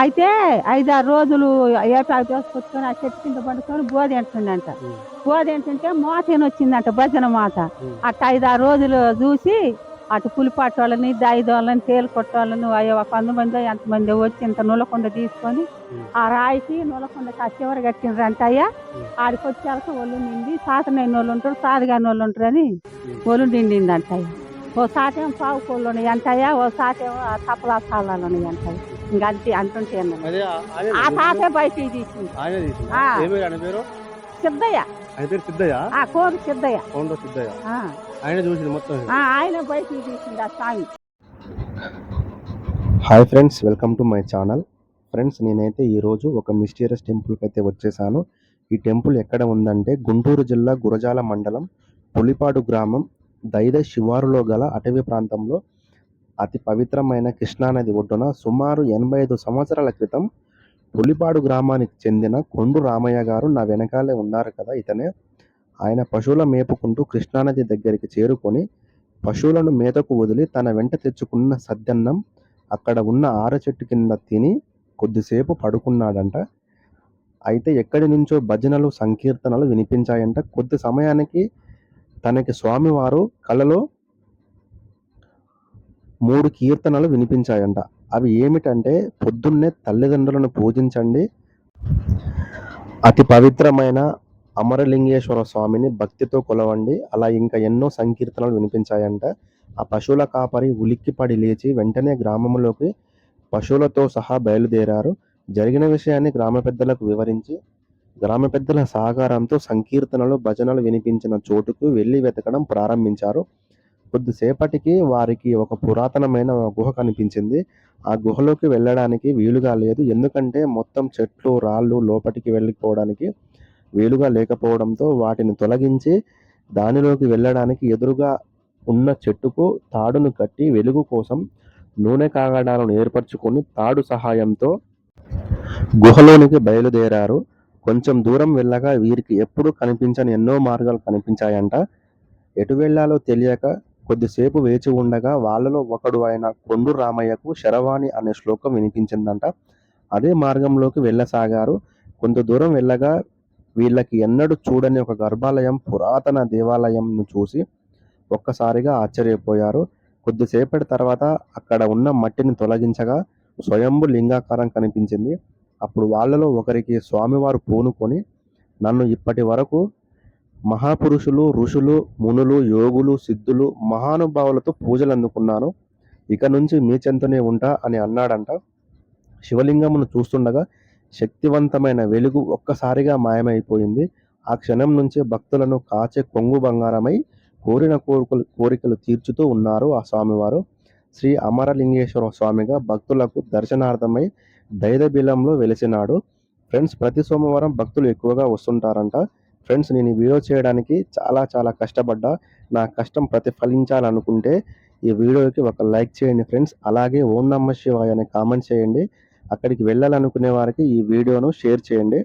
అయితే ఐదారు రోజులు ఏటాకు దోసుకొచ్చుకొని ఆ చెట్టు కింద పడుకొని బోధి ఎంటుందంట ఉమ్. బోధి ఎంటుంటే మోతేని వచ్చిందంట భజన మోత. అట్ట ఐదారు రోజులు చూసి అటు పులిపాటు వాళ్ళని దాయిదోళ్ళని తేలు కొట్టాలని అయ్యో ఒక వంద మంది ఎంతమంది వచ్చి ఇంత నులకొండ తీసుకొని. ఆ రాయికి నులకొండకి ఆ చివరి కట్టినరంట అయ్యా. ఆడికి వచ్చాక ఒళ్ళు నిండి సాతనైన వాళ్ళు ఉంటారు సాతగాని వాళ్ళు ఉంటారు అని ఉమ్. ఒళ్ళు నిండిందంట. ఓ సాటేమో పావు కోళ్ళు ఉన్నాయి అంటయ్యా ఓ సాటేమో ఆ తపలా సాలాలు ఉన్నాయి అంటాయి ఇంకా అంతే ఆ-? తాతే బయటికి తీసింది ఆయనే తీసిందా? ఆ. ఏం పేరు ఆయన పేరు? సిద్ధయ్య. ఆయన పేరు సిద్ధయ్య? ఆ కోరు సిద్ధయ్య. కౌంటర్ సిద్ధయ్య. ఆ, ఆయన చూసింది మొత్తం. ఆ, ఆయన బయటికి తీసింది ఆ స్వామి hi friends welcome to my channel friends నేనైతే ఈరోజు ఒక మిస్టీరియస్ టెంపుల్కి అయితే వచ్చేసాను. ఈ టెంపుల్ ఎక్కడ ఉందంటే గుంటూరు జిల్లా గురజాల మండలం పులిపాడు గ్రామం దైద శివారులో గల అటవీ ప్రాంతంలో అతి పవిత్రమైన కృష్ణానది ఒడ్డున సుమారు ఎనభై ఐదు సంవత్సరాల క్రితం పులిపాడు గ్రామానికి చెందిన కొండు రామయ్య గారు నా వెనకాలే ఉన్నారు కదా ఇతనే. ఆయన పశువుల మేపుకుంటూ కృష్ణానది దగ్గరికి చేరుకొని పశువులను మేతకు వదిలి తన వెంట తెచ్చుకున్న సద్దన్నం అక్కడ ఉన్న ఆర చెట్టు కింద తిని కొద్దిసేపు పడుకున్నాడంట. అయితే ఎక్కడి నుంచో భజనలు సంకీర్తనలు వినిపించాయంట. కొద్ది సమయానికి తనకి స్వామివారు కలలో మూడు కీర్తనలు వినిపించాయంట. అవి ఏమిటంటే పొద్దున్నే తల్లిదండ్రులను పూజించండి. అతి పవిత్రమైన అమరలింగేశ్వర స్వామిని భక్తితో కొలవండి. అలా ఇంకా ఎన్నో సంకీర్తనలు వినిపించాయంట. ఆ పశువుల కాపరి ఉలిక్కిపడి లేచి వెంటనే గ్రామంలోకి పశువులతో సహా బయలుదేరారు. జరిగిన విషయాన్ని గ్రామ పెద్దలకు వివరించి గ్రామ పెద్దల సహకారంతో సంకీర్తనలు భజనలు వినిపించిన చోటుకు వెళ్ళి వెతకడం ప్రారంభించారు. కొద్దిసేపటికి వారికి ఒక పురాతనమైన గుహ కనిపించింది. ఆ గుహలోకి వెళ్ళడానికి వీలుగా లేదు. ఎందుకంటే మొత్తం చెట్లు రాళ్ళు లోపలికి వెళ్ళిపోవడానికి వీలుగా లేకపోవడంతో వాటిని తొలగించి దానిలోకి వెళ్ళడానికి ఎదురుగా ఉన్న చెట్టుకు తాడును కట్టి వెలుగు కోసం నూనె కాగడాలను ఏర్పరచుకొని తాడు సహాయంతో గుహలోనికి బయలుదేరారు. కొంచెం దూరం వెళ్ళగా వీరికి ఎప్పుడూ కనిపించని ఎన్నో మార్గాలు కనిపించాయంట. ఎటు వెళ్ళాలో తెలియక కొద్దిసేపు వేచి ఉండగా వాళ్ళలో ఒకడు అయిన కొండు రామయ్యకు శరవాణి అనే శ్లోకం వినిపించిందంట. అదే మార్గంలోకి వెళ్ళసాగారు. కొంత దూరం వెళ్ళగా వీళ్ళకి ఎన్నడూ చూడని ఒక గర్భాలయం పురాతన దేవాలయంను చూసి ఒక్కసారిగా ఆశ్చర్యపోయారు. కొద్దిసేపటి తర్వాత అక్కడ ఉన్న మట్టిని తొలగించగా స్వయంభు లింగాకారం కనిపించింది. అప్పుడు వాళ్ళలో ఒకరికి స్వామివారు పూనుకొని నన్ను ఇప్పటి వరకు మహాపురుషులు ఋషులు మునులు యోగులు సిద్ధులు మహానుభావులతో పూజలు అందుకున్నాను ఇక నుంచి మీ చెంతనే ఉంటా అని అన్నాడంట. శివలింగమును చూస్తుండగా శక్తివంతమైన వెలుగు ఒక్కసారిగా మాయమైపోయింది. ఆ క్షణం నుంచే భక్తులను కాచే కొంగు బంగారమై కోరిన కోరికలు కోరికలు తీర్చుతూ ఉన్నారు ఆ స్వామివారు. శ్రీ అమరలింగేశ్వర స్వామిగా భక్తులకు దర్శనార్థమై దైదబిలంలో వెలిసినాడు. ఫ్రెండ్స్ ప్రతి సోమవారం భక్తులు ఎక్కువగా వస్తుంటారంట. ఫ్రెండ్స్ నేను ఈ వీడియో చేయడానికి చాలా చాలా కష్టపడ్డా. నా కష్టం ప్రతిఫలించాలనుకుంటే ఈ వీడియోకి ఒక లైక్ చేయండి ఫ్రెండ్స్. అలాగే ఓం నమ్మ శివాయ అని కామెంట్ చేయండి. అక్కడికి వెళ్ళాలనుకునే వారికి ఈ వీడియోను షేర్ చేయండి.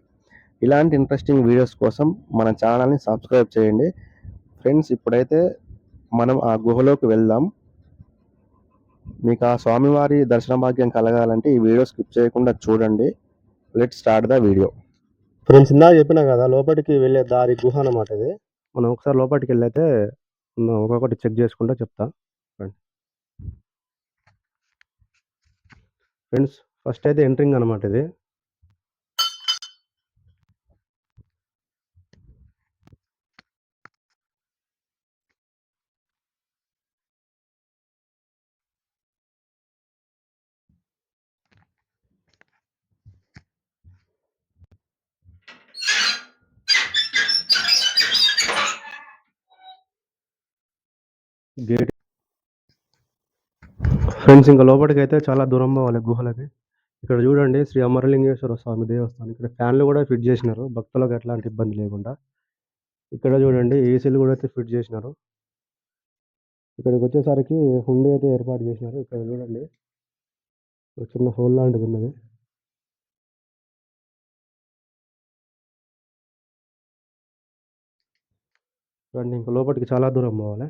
ఇలాంటి ఇంట్రెస్టింగ్ వీడియోస్ కోసం మన ఛానల్ని సబ్స్క్రైబ్ చేయండి. ఫ్రెండ్స్ ఇప్పుడైతే మనం ఆ గుహలోకి వెళ్దాం. మీకు ఆ స్వామివారి దర్శన భాగ్యం కలగాలంటే ఈ వీడియో స్కిప్ చేయకుండా చూడండి. Let start the video. Friends ఇందాక చెప్పినా కదా లోపలికి వెళ్ళే దారి గుహ అన్నమాట ఇది. మనం ఒకసారి లోపలికి వెళ్ళైతే మనం ఒక్కొక్కటి చెక్ చేసుకుంటా చెప్తా. ఫ్రెండ్స్ ఫస్ట్ అయితే ఎంట్రింగ్ అనమాట ఇది. గేట్. ఫ్రెండ్స్ ఇంకా లోపలికి అయితే చాలా దూరం పోవాలి గుహలకి. ఇక్కడ చూడండి శ్రీ అమరలింగేశ్వర స్వామి దేవస్థానం. ఇక్కడ ఫ్యాన్లు కూడా ఫిట్ చేసినారు. భక్తులకు ఎట్లాంటి ఇబ్బంది లేకుండా. ఇక్కడ చూడండి ఏసీలు కూడా అయితే ఫిట్ చేసినారు. ఇక్కడికి వచ్చేసరికి హుండీ అయితే ఏర్పాటు చేసినారు. ఇక్కడ చూడండి చిన్న హోల్ లాంటిది ఉన్నది. చూడండి ఇంకా లోపలికి చాలా దూరం పోవాలి.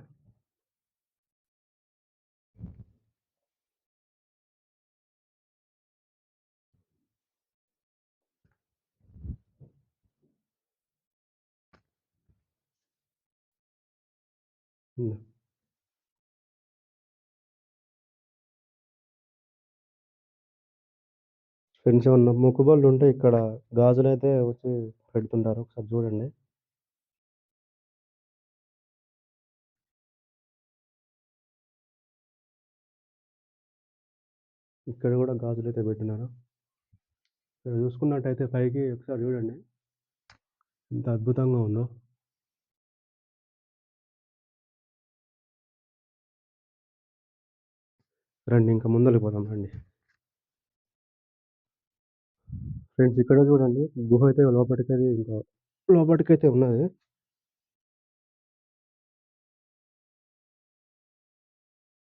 No. ఫ్రెండ్స్ ఏమన్నా మొక్కుబళ్ళు ఉంటే ఇక్కడ గాజులైతే వచ్చి పెడుతుంటారు. ఒకసారి చూడండి. ఇక్కడ కూడా గాజులు అయితే పెట్టినారు. ఇక్కడ చూసుకున్నట్టయితే పైకి ఒకసారి చూడండి. ఎంత అద్భుతంగా ఉందో. రండి ఇంకా ముందరికి పోదాం రండి. ఫ్రెండ్స్ ఇక్కడ చూడండి. గుహ అయితే లోపటికది ఇంకా లోపలికైతే ఉన్నది.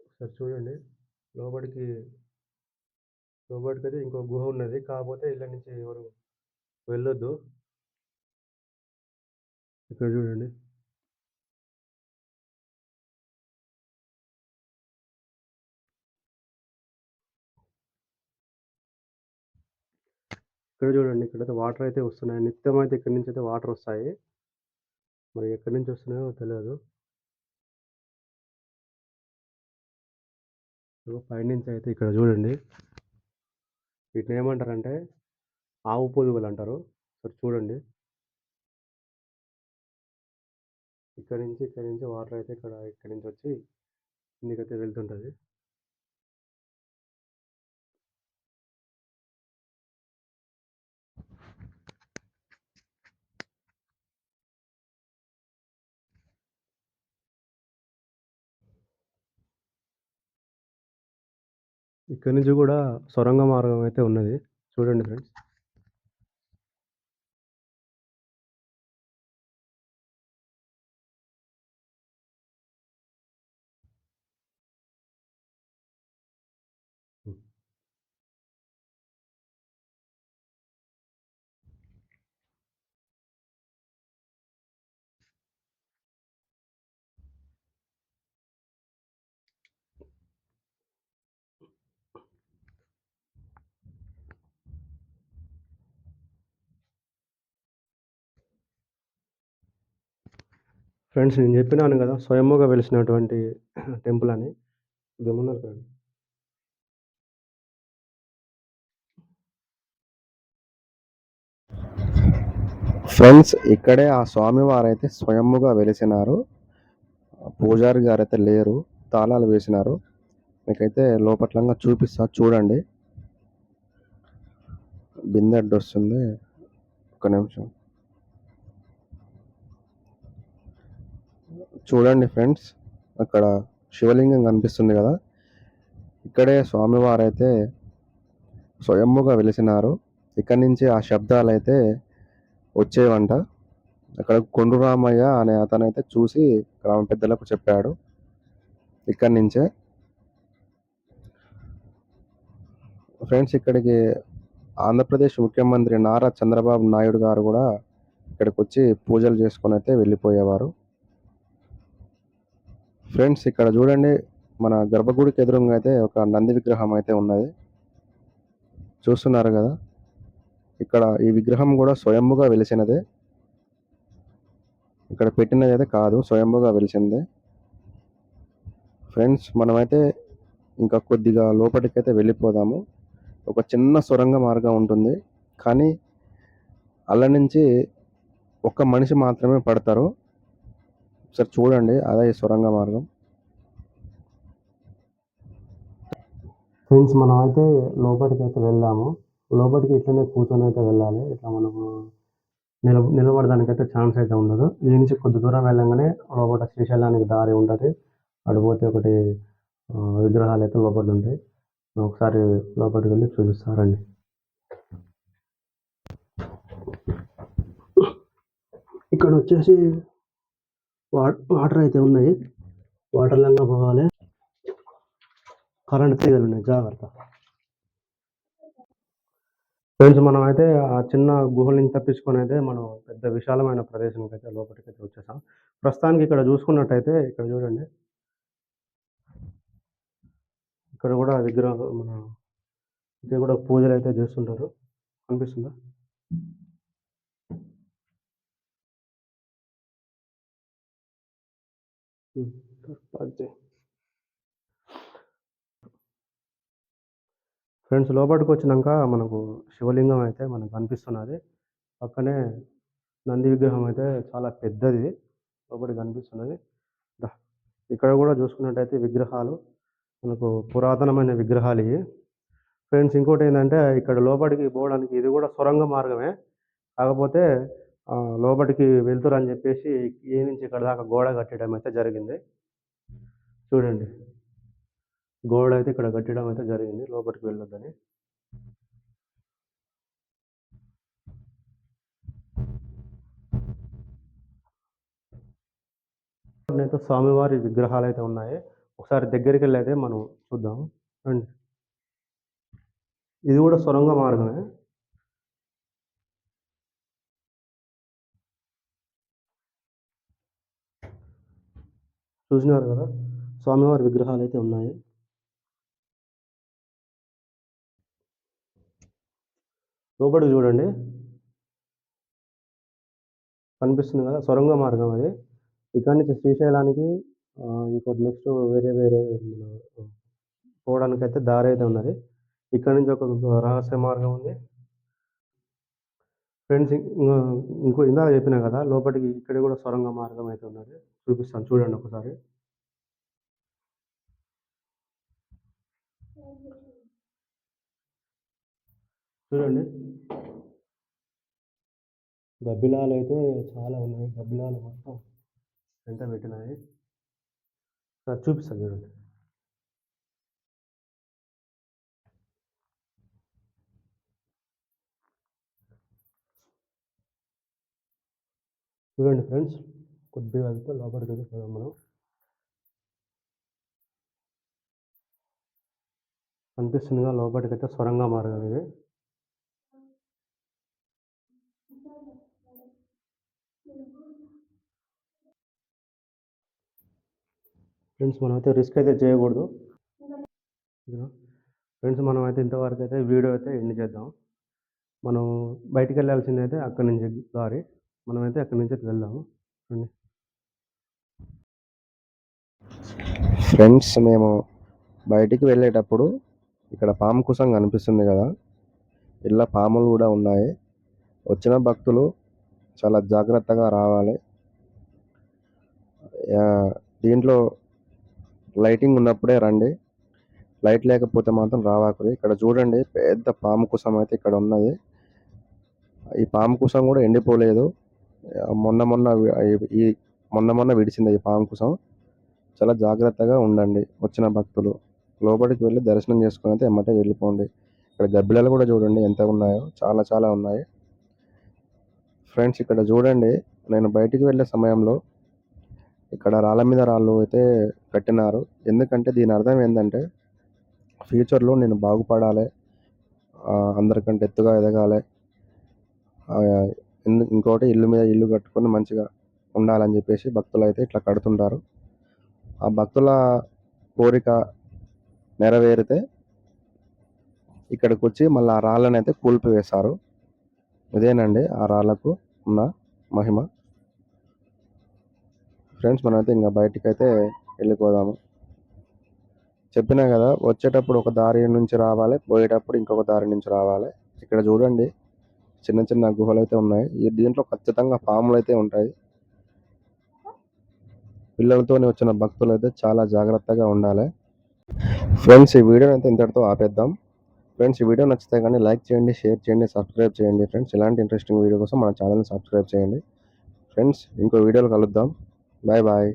ఒకసారి చూడండి. లోపటికి అయితే ఇంకో గుహ ఉన్నది. కాకపోతే ఇళ్ళ నుంచి ఎవరు వెళ్ళొద్దు. ఇక్కడ చూడండి. ఇక్కడ చూడండి. ఇక్కడైతే వాటర్ అయితే వస్తున్నాయి. నిత్యం అయితే ఇక్కడి నుంచి అయితే వాటర్ వస్తాయి. మరి ఎక్కడి నుంచి వస్తున్నాయో తెలియదు. ఇగో పైనుంచి అయితే ఇక్కడ చూడండి. వీటిని ఏమంటారంటే ఆవు పొదుగులు అంటారు. సరే చూడండి. ఇక్కడి నుంచి ఇక్కడి నుంచి వాటర్ అయితే ఇక్కడ ఇక్కడి నుంచి వచ్చి ఇందుకైతే వెళ్తుంటుంది ఇక్కడి నుంచి కూడా సొరంగ మార్గం అయితే ఉన్నది. చూడండి ఫ్రెండ్స్. ఫ్రెండ్స్ నేను చెప్పినాను కదా స్వయంగా వెలిసినటువంటి టెంపుల్ అని. కొద్దిగా ఫ్రెండ్స్ ఫ్రెండ్స్ ఇక్కడే ఆ స్వామివారైతే స్వయముగా వెలిసినారు. పూజారి గారు అయితే లేరు. తాళాలు వేసినారు. మీకైతే లోపట్లంగా చూపిస్తా చూడండి. బిందెడ్డు వస్తుంది ఒక్క నిమిషం. చూడండి ఫ్రెండ్స్. అక్కడ శివలింగం కనిపిస్తుంది కదా ఇక్కడే స్వామివారైతే స్వయముగా వెలిసినారు. ఇక్కడి నుంచి ఆ శబ్దాలైతే వచ్చేవంట. అక్కడ కొండు రామయ్య అనే అతనైతే చూసి గ్రామ పెద్దలకు చెప్పాడు. ఇక్కడి నుంచే. ఫ్రెండ్స్ ఇక్కడికి ఆంధ్రప్రదేశ్ ముఖ్యమంత్రి నారా చంద్రబాబు నాయుడు గారు కూడా ఇక్కడికి వచ్చి పూజలు చేసుకొనైతే వెళ్ళిపోయేవారు. ఫ్రెండ్స్ ఇక్కడ చూడండి. మన గర్భగుడికి ఎదురుంగా అయితే ఒక నంది విగ్రహం అయితే ఉన్నది. చూస్తున్నారు కదా ఇక్కడ ఈ విగ్రహం కూడా స్వయంభుగా వెలిసినదే. ఇక్కడ పెట్టినది అయితే కాదు. స్వయంభుగా వెలిసిందే. ఫ్రెండ్స్ మనమైతే ఇంకా కొద్దిగా లోపలికైతే వెళ్ళిపోదాము. ఒక చిన్న సొరంగ మార్గం ఉంటుంది. కానీ అల్ల నుంచి ఒక్క మనిషి మాత్రమే పడతారు. ఒకసారి చూడండి. అదే సొరంగ మార్గం. ఫ్రెండ్స్ మనం అయితే లోపలికి అయితే వెళ్దాము. లోపటికి ఇట్లనే కూర్చొని అయితే వెళ్ళాలి. ఇట్లా మనము నిల నిలబడడానికైతే ఛాన్స్ అయితే ఉండదు. ఈ నుంచి కొద్ది దూరం వెళ్ళంగానే లోపట శ్రీశైలానికి దారి ఉంటుంది అటు పోతే ఒకటి అయితే లోపల ఉంటాయి ఒకసారి లోపటికి వెళ్ళి చూపిస్తారండి ఇక్కడ వచ్చేసి వాటర్ అయితే ఉన్నాయి. వాటర్ లంగా పోవాలి. కరెంట్ తీగలు ఉన్నాయి జాగ్రత్త. ఫ్రెండ్స్ మనం అయితే ఆ చిన్న గుహల నుంచి అయితే మనం పెద్ద విశాలమైన ప్రదేశంకైతే లోపటికైతే వచ్చేసాం. ప్రస్తుతానికి ఇక్కడ చూసుకున్నట్టయితే ఇక్కడ చూడండి. ఇక్కడ కూడా విగ్రహం మన కూడా పూజలు అయితే చేస్తుంటారు. కనిపిస్తుందా? Hmm, ఫ్రెండ్స్ లోపలికి వచ్చినాక మనకు శివలింగం అయితే మనకు కనిపిస్తున్నది. పక్కనే నంది విగ్రహం అయితే చాలా పెద్దది లోపలికి కనిపిస్తున్నది. ఇక్కడ కూడా చూసుకున్నట్టయితే విగ్రహాలు మనకు పురాతనమైన విగ్రహాలు ఇవి. ఫ్రెండ్స్ ఇంకోటి ఏంటంటే ఇక్కడ లోపలికి పోవడానికి ఇది కూడా సొరంగ మార్గమే. కాకపోతే లోపలికి వెళ్తురు అని చెప్పేసి ఏ నుంచి ఇక్కడ దాకా గోడ కట్టడం అయితే జరిగింది. చూడండి. గోడ అయితే ఇక్కడ కట్టడం అయితే జరిగింది. లోపలికి వెళ్ళొద్దని. అయితే స్వామివారి విగ్రహాలు అయితే ఉన్నాయి. ఒకసారి దగ్గరికి వెళ్ళి అయితే మనం చూద్దాం. రండి. ఇది కూడా సొరంగ మార్గమే. చూసినారు కదా? స్వామివారి విగ్రహాలు అయితే ఉన్నాయి. లోపలికి చూడండి. కనిపిస్తుంది కదా? సొరంగ మార్గం అది. ఇక్కడ నుంచి శ్రీశైలానికి ఇంకోటి నెక్స్ట్ వేరే వేరే పోవడానికి అయితే దారి అయితే ఉన్నది. ఇక్కడ నుంచి ఒక రహస్య మార్గం ఉంది. ఫ్రెండ్స్ ఇంకో ఇందాక చెప్పినా కదా లోపలికి ఇక్కడ కూడా సొరంగ మార్గం అయితే ఉన్నది. చూపిస్తాను చూడండి ఒకసారి. చూడండి. గబ్బిలాలు అయితే చాలా ఉన్నాయి. గబ్బిలాలు మొత్తం ఎంత పెట్టినాయి. చూపిస్తాను చూడండి. చూడండి ఫ్రెండ్స్ కొద్దిగా వెళ్తే లోపలికి అయితే మనం. కనిపిస్తుందిగా లోపలికి అయితే సొరంగ మార్గం ఇది. ఫ్రెండ్స్ మనం అయితే రిస్క్ అయితే చేయకూడదు. ఫ్రెండ్స్ మనం అయితే ఇంతవరకు అయితే వీడియో అయితే ఎండ్ చేద్దాం. మనం బయటికి వెళ్ళాల్సింది అయితే అక్కడి నుంచి దారి మనమైతే అక్కడి నుంచి అయితే వెళ్దాము. చూడండి. ఫ్రెండ్స్ మేము బయటికి వెళ్ళేటప్పుడు ఇక్కడ పాము కుసం కనిపిస్తుంది కదా. ఇలా పాములు కూడా ఉన్నాయి. వచ్చిన భక్తులు చాలా జాగ్రత్తగా రావాలి. దీంట్లో లైటింగ్ ఉన్నప్పుడే రండి. లైట్ లేకపోతే మాత్రం రావాకురి. ఇక్కడ చూడండి పెద్ద పాము కుసం అయితే ఇక్కడ ఉన్నది. ఈ పాము కుసం కూడా ఎండిపోలేదు. మొన్న మొన్న ఈ- మొన్న మొన్న విడిచింది ఈ పాము కోసం. చాలా జాగ్రత్తగా ఉండండి వచ్చిన భక్తులు. లోపలికి వెళ్ళి దర్శనం చేసుకుని అయితే ఎమ్మటే వెళ్ళిపోండి. ఇక్కడ గబ్బిలాలు కూడా చూడండి ఎంత ఉన్నాయో. చాలా చాలా ఉన్నాయి. ఫ్రెండ్స్ ఇక్కడ చూడండి. నేను బయటికి వెళ్ళే సమయంలో ఇక్కడ రాళ్ళ మీద రాళ్ళు అయితే కట్టినారు. ఎందుకంటే దీని అర్థం ఏంటంటే ఫ్యూచర్లో నేను బాగుపడాలి. అందరికంటే ఎత్తుగా ఎదగాలి. ఇంకోటి ఇల్లు మీద ఇల్లు కట్టుకొని మంచిగా ఉండాలని చెప్పేసి భక్తులు అయితే ఇట్లా కడుతుంటారు. ఆ భక్తుల కోరిక నెరవేరితే ఇక్కడికి వచ్చి మళ్ళీ ఆ రాళ్ళని అయితే కూల్పివేశారు ఇదేనండి ఆ రాళ్ళకు ఉన్న మహిమ. ఫ్రెండ్స్ మనమైతే ఇంకా బయటికి అయితే వెళ్ళిపోదాము. చెప్పినా కదా వచ్చేటప్పుడు ఒక దారి నుంచి రావాలి పోయేటప్పుడు ఇంకొక దారి నుంచి రావాలి. ఇక్కడ చూడండి చిన్న చిన్న గుహలు అయితే ఉన్నాయి. ఈ దీంట్లో ఖచ్చితంగా పాములు అయితే ఉంటాయి. పిల్లలతోనే వచ్చిన భక్తులు అయితే చాలా జాగ్రత్తగా ఉండాలి. ఫ్రెండ్స్ ఈ వీడియోని అయితే ఇంతటితో ఆపేద్దాం. ఫ్రెండ్స్ ఈ వీడియో నచ్చితే కానీ లైక్ చేయండి షేర్ చేయండి సబ్స్క్రైబ్ చేయండి. ఫ్రెండ్స్ ఇలాంటి ఇంట్రెస్టింగ్ వీడియో కోసం మన ఛానల్ని సబ్స్క్రైబ్ చేయండి. ఫ్రెండ్స్ ఇంకో వీడియోలు కలుద్దాం. Bye bye.